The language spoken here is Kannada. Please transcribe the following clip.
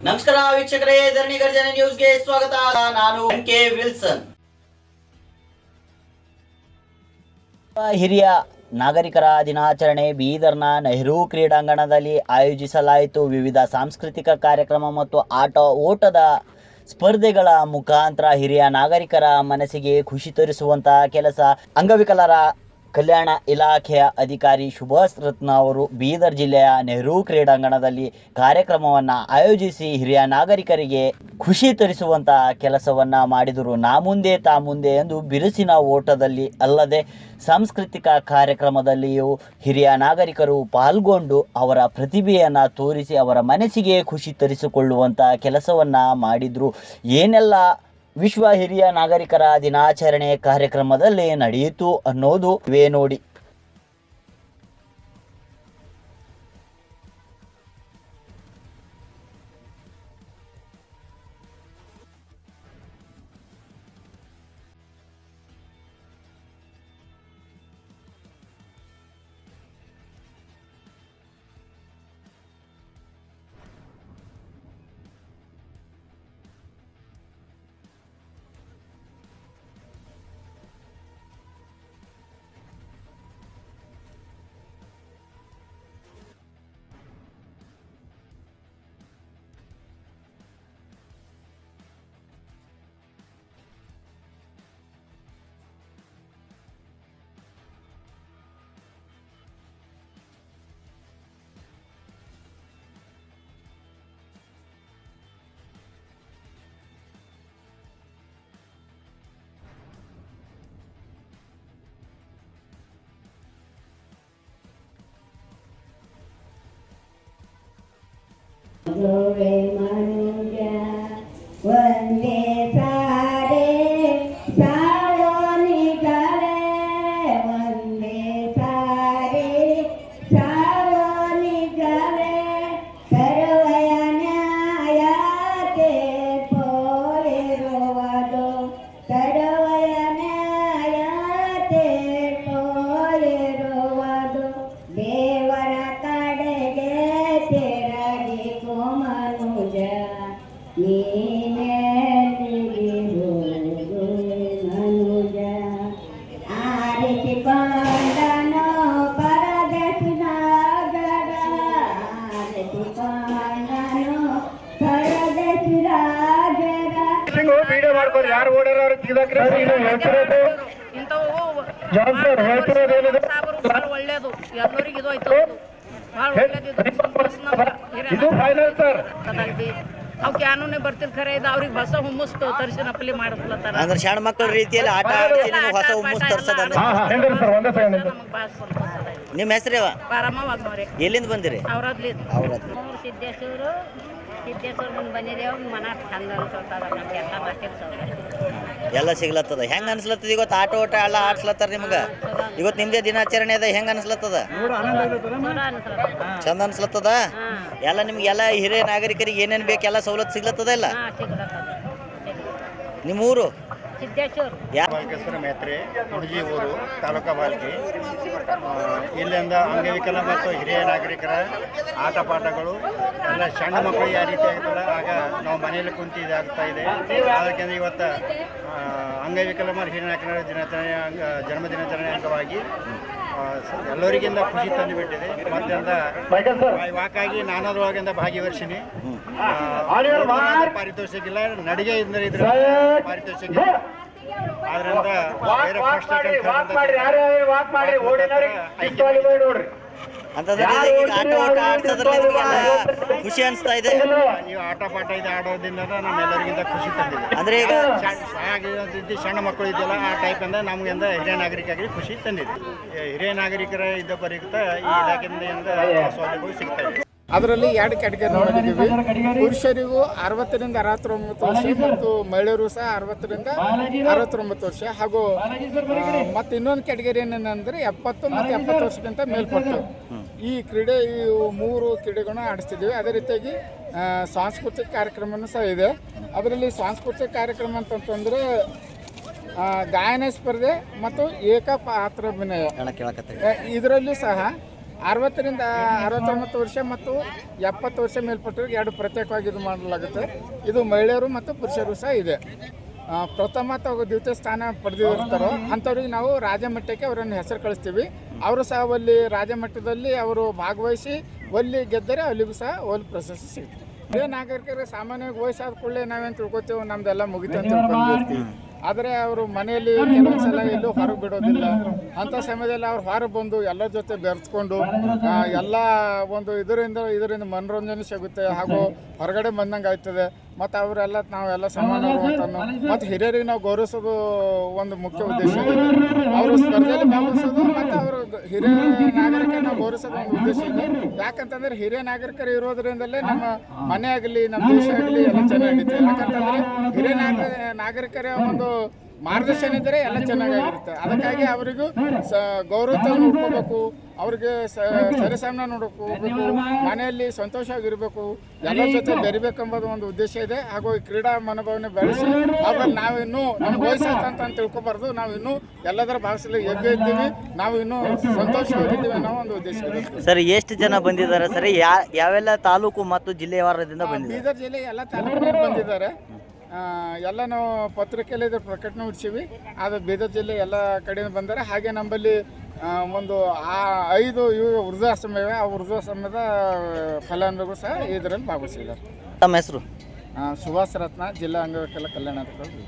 ನಮಸ್ಕಾರ ವೀಕ್ಷಕರೇ, ಧರಣಿ ಗರ್ಜನೆ ನ್ಯೂಸ್ಗೆ ಸ್ವಾಗತ. ನಾನು ಕೆ. ವಿಲ್ಸನ್. ಹಿರಿಯ ನಾಗರಿಕರ ದಿನಾಚರಣೆ ಬೀದರ್ನ ನೆಹರು ಕ್ರೀಡಾಂಗಣದಲ್ಲಿ ಆಯೋಜಿಸಲಾಯಿತು. ವಿವಿಧ ಸಾಂಸ್ಕೃತಿಕ ಕಾರ್ಯಕ್ರಮ ಮತ್ತು ಆಟ ಓಟದ ಸ್ಪರ್ಧೆಗಳ ಮುಖಾಂತರ ಹಿರಿಯ ನಾಗರಿಕರ ಮನಸ್ಸಿಗೆ ಖುಷಿ ತೋರಿಸುವಂತಹ ಕೆಲಸ ಅಂಗವಿಕಲರ ಕಲ್ಯಾಣ ಇಲಾಖೆಯ ಅಧಿಕಾರಿ ಸುಭಾಷ್ ರತ್ನ ಅವರು ಬೀದರ್ ಜಿಲ್ಲೆಯ ನೆಹರು ಕ್ರೀಡಾಂಗಣದಲ್ಲಿ ಕಾರ್ಯಕ್ರಮವನ್ನು ಆಯೋಜಿಸಿ ಹಿರಿಯ ನಾಗರಿಕರಿಗೆ ಖುಷಿ ತರಿಸುವಂತಹ ಕೆಲಸವನ್ನು ಮಾಡಿದರು. ನಾ ಮುಂದೆ, ತಾ ಮುಂದೆ ಎಂದು ಬಿರುಸಿನ ಓಟದಲ್ಲಿ ಅಲ್ಲದೆ ಸಾಂಸ್ಕೃತಿಕ ಕಾರ್ಯಕ್ರಮದಲ್ಲಿಯೂ ಹಿರಿಯ ನಾಗರಿಕರು ಪಾಲ್ಗೊಂಡು ಅವರ ಪ್ರತಿಭೆಯನ್ನು ತೋರಿಸಿ ಅವರ ಮನಸ್ಸಿಗೆ ಖುಷಿ ತರಿಸಿಕೊಳ್ಳುವಂಥ ಕೆಲಸವನ್ನು ಮಾಡಿದರು. ಏನೆಲ್ಲ ವಿಶ್ವ ಹಿರಿಯ ನಾಗರಿಕರ ದಿನಾಚರಣೆ ಕಾರ್ಯಕ್ರಮದಲ್ಲಿ ನಡೆಯಿತು ಅನ್ನೋದು ಇವೇ ನೋಡಿ. ವಿಡಿಯೋ ಮಾಡ್ಕೊಂಡು ಯಾರು ಓಡಾರ ಒಳ್ಳೇದು. ಎಲ್ಲರಿಗೂ ಇದು ಆಯ್ತು. ಇದು. ಫೈನಲ್ ಸರ್ ಅವ್ ಕ್ಯಾನೂನೇ ಬರ್ತಿಲ್ ಖರೆ ಇದು ಅವ್ರಿಗೆ ಹೊಸ ಹುಮ್ಮಸ್ ತರಿಸಿ ನಪ್ಪಲಿ ಮಾಡಿಸ್ಲತ್ತಾರ ಅಂದ್ರೆ ಸಣ್ಣ ಮಕ್ಕಳ ರೀತಿಯಲ್ಲಿ ಆಟ ಆಡಿಸಿ ನಿಮ್ಗೆ ಹೊಸ ಹುಮ್ಮಸ್ ಒಂದೇ ನಮಗೆ ಭಾಳ ಸಂತೋಷ ಅದ ಇದು. ನಿಮ್ಮ ಹೆಸರೇವ? ಪಾರಮ್ಮವಾಗ್ನವ್ರಿ ಎಲ್ಲಿಂದ ಬಂದಿರಿ? ಅವ್ರದ್ಲಿ. ಅವ್ರ ಮೂರು ಸಿದ್ದೇಶ್ವರು ಸಿದ್ದೇಶ್ವರ ಮುಂದೆ ಬಂದಿದ್ದೇವೆ ಮನ ಚಂದ ಅನ್ಸಲ್ತದ ನಮ್ಗೆಲ್ಲ ಬರ್ತಿರ್ ಸೌಕರ್ಯ. ಎಲ್ಲ ಸಿಗ್ಲತ್ತದ. ಹೆಂಗ್ ಅನ್ಸ್ಲತ್ತದ ಇವತ್ತು ಆಟೋಟ ಓಟ ಎಲ್ಲ ಆಡ್ಸ್ಲತ್ತಾರ ನಿಮ್ಗ? ಇವತ್ತು ನಿಮ್ದೇ ದಿನಾಚರಣೆ ಅದ ಹೆಂಗ ಅನ್ಸ್ಲತ್ತದ? ಚಂದ ಅನ್ಸ್ಲತ್ತದ? ಎಲ್ಲ ನಿಮ್ಗೆ ಎಲ್ಲ ಹಿರಿಯ ನಾಗರಿಕರಿಗೆ ಏನೇನು ಬೇಕು ಎಲ್ಲ ಸವಲತ್ತು ಸಿಗ್ಲತ್ತದ ಇಲ್ಲ? ನಿಮ್ಮೂರು ನಿಮ್ಮ ಊರು ಸಿದ್ದೇಶ್ವರ್. ಬಾಲಕೇಶ್ವರ ಮೇತ್ರೆ ಹುಡುಗಿ ಊರು, ತಾಲೂಕಾ ಬಾಲ್ಕಿ. ಇಲ್ಲಿಂದ ಅಂಗವಿಕಲ ಮತ್ತು ಹಿರಿಯ ನಾಗರಿಕರ ಆಟ ಪಾಠಗಳು, ಎಲ್ಲ ಸಣ್ಣ ಮಕ್ಕಳು ಯಾವ ರೀತಿ ಆಗ ನಾವು ಮನೆಯಲ್ಲಿ ಕುಂತು ಇದಾಗ್ತಾ ಇದೆ. ಅದಕ್ಕೆ ಇವತ್ತು ಅಂಗವಿಕಲ ಮತ್ತು ಹಿರಿಯ ನಾಗರಿಕರ ದಿನಾಚರಣೆ ಜನ್ಮ ದಿನಾಚರಣೆ ಅಂಗವಾಗಿ ಎಲ್ಲರಿಗಿಂತ ಖುಷಿ ತಂದುಬಿಟ್ಟಿದೆ. ಮತ್ತೆ ಅಂದ ವಾಕಾಗಿ ನಾನು ಅದ್ರೊಳಗಿಂದ ಭಾಗಿವರ್ಷಿನಿ ಪಾರಿತೋಷಿಕಿಲ್ಲ ಪಾರಿತೋಷಿಕ ಇಲ್ಲ ನಡಿಗೆ ಇದ್ರೆ ಇದ್ರ ಪಾರಿತೋಷಿಕ. ಆದ್ರಿಂದ ಬೇರೆ ಫಸ್ಟ್ ಅಂತಂದ್ರೆ ಖುಷಿ ಅನಿಸ್ತಾ ಇದೆ. ಈ ಆಟ ಪಾಠ ಇದು ಆಡೋದ್ರಿಂದ ನಮ್ಮೆಲ್ಲರಿಗಿಂತ ಖುಷಿ ತಂದಿದೆ ಅಂದ್ರೆ ಈಗ ಸಣ್ಣ- ಮಕ್ಕಳು ಇದೆಯಲ್ಲ ಆ ಟೈಪ್ ಅಂದ್ರೆ ನಮ್ಗೆ ಅಂದ್ರೆ ಹಿರಿಯ ನಾಗರಿಕರಿಗೆ ಖುಷಿ ತಂದಿದೆ. ಹಿರಿಯ ನಾಗರಿಕರ ಇದ್ದ ಪರಿಯುಕ್ತ ಈ ಇಲಾಖೆಯಿಂದ ಸೌಲಭ್ಯಗಳು ಸಿಗ್ತಾ ಇದೆ. ಅದರಲ್ಲಿ ಎರಡು ಕ್ಯಾಟಗರಿ ನೋಡಿದ್ದೀವಿ. ಪುರುಷರಿಗೂ ಅರವತ್ತರಿಂದ ಅರವತ್ತೊಂಬತ್ತು ವರ್ಷ ಮತ್ತು ಮಹಿಳೆಯರು ಸಹ ಅರವತ್ತರಿಂದ ಅರವತ್ತೊಂಬತ್ತು ವರ್ಷ. ಹಾಗೂ ಮತ್ತೆ ಇನ್ನೊಂದು ಕ್ಯಾಟಗರಿ ಏನಂದ್ರೆ ಎಪ್ಪತ್ತು ಮತ್ತು ಎಪ್ಪತ್ತು ವರ್ಷಕ್ಕಿಂತ ಮೇಲ್ಪಟ್ಟು. ಈ ಕ್ರೀಡೆ ಈ ಮೂರು ಕ್ರೀಡೆಗಳನ್ನ ಆಡಿಸ್ತಿದ್ದೀವಿ. ಅದೇ ರೀತಿಯಾಗಿ ಸಾಂಸ್ಕೃತಿಕ ಕಾರ್ಯಕ್ರಮವೂ ಸಹ ಇದೆ. ಅದರಲ್ಲಿ ಸಾಂಸ್ಕೃತಿಕ ಕಾರ್ಯಕ್ರಮ ಅಂತಂತಂದರೆ ಗಾಯನ ಸ್ಪರ್ಧೆ ಮತ್ತು ಏಕಪಾತ್ರಾಭಿನಯ ಇದರಲ್ಲಿ ಸಹ ಅರವತ್ತರಿಂದ ಅರವತ್ತೊಂಬತ್ತು ವರ್ಷ ಮತ್ತು ಎಪ್ಪತ್ತು ವರ್ಷ ಮೇಲ್ಪಟ್ಟವರಿಗೆ ಎರಡು ಪ್ರತ್ಯೇಕವಾಗಿ ಇದು ಮಾಡಲಾಗುತ್ತೆ. ಇದು ಮಹಿಳೆಯರು ಮತ್ತು ಪುರುಷರು ಸಹ ಇದೆ. ಪ್ರಥಮ ಅಥವಾ ದ್ವಿತೀಯ ಸ್ಥಾನ ಪಡೆದಿರ್ತಾರೋ ಅಂಥವ್ರಿಗೆ ನಾವು ರಾಜಮಟ್ಟಕ್ಕೆ ಅವರನ್ನು ಹೆಸರು ಕಳಿಸ್ತೀವಿ. ಅವರು ಸಹ ಅಲ್ಲಿ ರಾಜಮಟ್ಟದಲ್ಲಿ ಅವರು ಭಾಗವಹಿಸಿ ಒಲ್ಲಿ ಗೆದ್ದರೆ ಅಲ್ಲಿಗೂ ಸಹ ಒಲ್ ಪ್ರಶಸ್ತಿ ಸಿಗುತ್ತೆ. ಹಿರಿಯ ನಾಗರಿಕರಿಗೆ ಸಾಮಾನ್ಯವಾಗಿ ವಯಸ್ಸಾದ ಕೂಡಲೇ ನಾವೇನು ತಿಳ್ಕೊತೀವಿ ನಮ್ದೆಲ್ಲ ಮುಗಿತು ಅಂತ ತಿಳ್ಕೊಂಡಿರ್ತೀವಿ. ಆದರೆ ಅವರು ಮನೆಯಲ್ಲಿ ಕೆಲವೊಂದು ಸಲ ಎಲ್ಲೂ ಹೊರಗೆ ಬಿಡೋದಿಲ್ಲ. ಅಂಥ ಸಮಯದಲ್ಲಿ ಅವ್ರು ಹೊರಗೆ ಬಂದು ಎಲ್ಲರ ಜೊತೆ ಬೆರೆಸ್ಕೊಂಡು ಎಲ್ಲ ಒಂದು ಇದರಿಂದ ಇದರಿಂದ ಮನೋರಂಜನೆ ಸಿಗುತ್ತೆ ಹಾಗೂ ಹೊರಗಡೆ ಬಂದಂಗೆ ಆಯ್ತದೆ ಮತ್ತು ಅವರೆಲ್ಲ ನಾವೆಲ್ಲ ಸಮಾನ ಮತ್ತು ಹಿರಿಯರಿಗೆ ನಾವು ಗೌರವಿಸೋದು ಒಂದು ಮುಖ್ಯ ಉದ್ದೇಶ. ಇದೆ ಅವರು ಸ್ಪರ್ಧೆಯಲ್ಲಿ ಭಾಗವಹಿಸೋದು ಮತ್ತು ಅವರು ಹಿರಿಯ ನಾಗರಿಕ ನಾವು ಗೌರವಿಸೋದು ಒಂದು ಉದ್ದೇಶ. ಇದೆ ಯಾಕಂತಂದ್ರೆ ಹಿರಿಯ ನಾಗರಿಕರು ಇರೋದ್ರಿಂದಲೇ ನಮ್ಮ ಮನೆ ಆಗಲಿ ನಮ್ಮ ದೇಶ ಆಗಲಿ ಎಲ್ಲ ಚೆನ್ನಾಗಿತ್ತು ಯಾಕಂತಂದ್ರೆ ಹಿರಿಯ ನಾಗರ ನಾಗರಿಕರ ಒಂದು ಮಾರ್ಗದರ್ಶನ ಇದ್ದರೆ ಎಲ್ಲ ಚೆನ್ನಾಗಿರುತ್ತೆ ಅದಕ್ಕಾಗಿ ಅವರಿಗೂ ಸ ಗೌರವ ನೋಡ್ಕೋಬೇಕು ಅವ್ರಿಗೆ ಸ ನೋಡಬೇಕು ನೋಡ್ಕೋಬೇಕು ಮನೆಯಲ್ಲಿ ಸಂತೋಷವಾಗಿರಬೇಕು ಎಲ್ಲರ ಜೊತೆ ಬೆರಿಬೇಕೆಂಬುದು ಒಂದು ಉದ್ದೇಶ ಇದೆ. ಹಾಗೂ ಈ ಕ್ರೀಡಾ ಮನೋಭಾವನೆ ಬೆಳೆಸಿ ಅವ್ರಲ್ಲಿ ನಾವಿನ್ನೂ ನಮ್ಮ ವಯಸ್ಸಾಯ್ತು ಅಂತ ಅಂತ ತಿಳ್ಕೊಬಾರ್ದು. ನಾವು ಇನ್ನೂ ಎಲ್ಲದರ ಭಾಗದಲ್ಲಿ ಎದ್ದು ಇದ್ದೀವಿ. ನಾವು ಇನ್ನೂ ಸಂತೋಷವಾಗಿದ್ದೀವಿ ಅನ್ನೋ ಒಂದು ಉದ್ದೇಶ ಇದೆ. ಸರ್ ಎಷ್ಟು ಜನ ಬಂದಿದ್ದಾರೆ ಸರ್? ಯಾವೆಲ್ಲ ತಾಲೂಕು ಮತ್ತು ಜಿಲ್ಲೆವಾರದಿಂದ ಆ, ಬಂದಿದ್ದಾರೆ? ಬೀದರ್ ಜಿಲ್ಲೆ ಎಲ್ಲ ತಾಲೂಕಿನಲ್ಲಿ ಬಂದಿದ್ದಾರೆ. ಎಲ್ಲ ನಾವು ಪತ್ರಿಕೆಯಲ್ಲಿ ಇದ್ರ ಪ್ರಕಟಣೆ ಹುಡ್ಸೀವಿ ಅದು ಬೀದರ್ ಜಿಲ್ಲೆ ಎಲ್ಲ ಕಡೆಯಿಂದ ಬಂದರೆ. ಹಾಗೆ ನಮ್ಮಲ್ಲಿ ಒಂದು ಆ ಐದು ಇವು ವೃದ್ಧಾಶ್ರಮ ಇವೆ ಆ ವೃದ್ಧಾಶ್ರಮದ ಫಲಾನುಭವಿಗಳು ಸಹ ಇದರಲ್ಲಿ ಭಾಗವಹಿಸಿದ್ದಾರೆ. ತಮ್ಮ ಹೆಸರು? ಸುಭಾಷ್ ರತ್ನ ಜಿಲ್ಲಾ ಅಂಗವಿಕಲ ಕಲ್ಯಾಣ ಅಧಿಕಾರಿ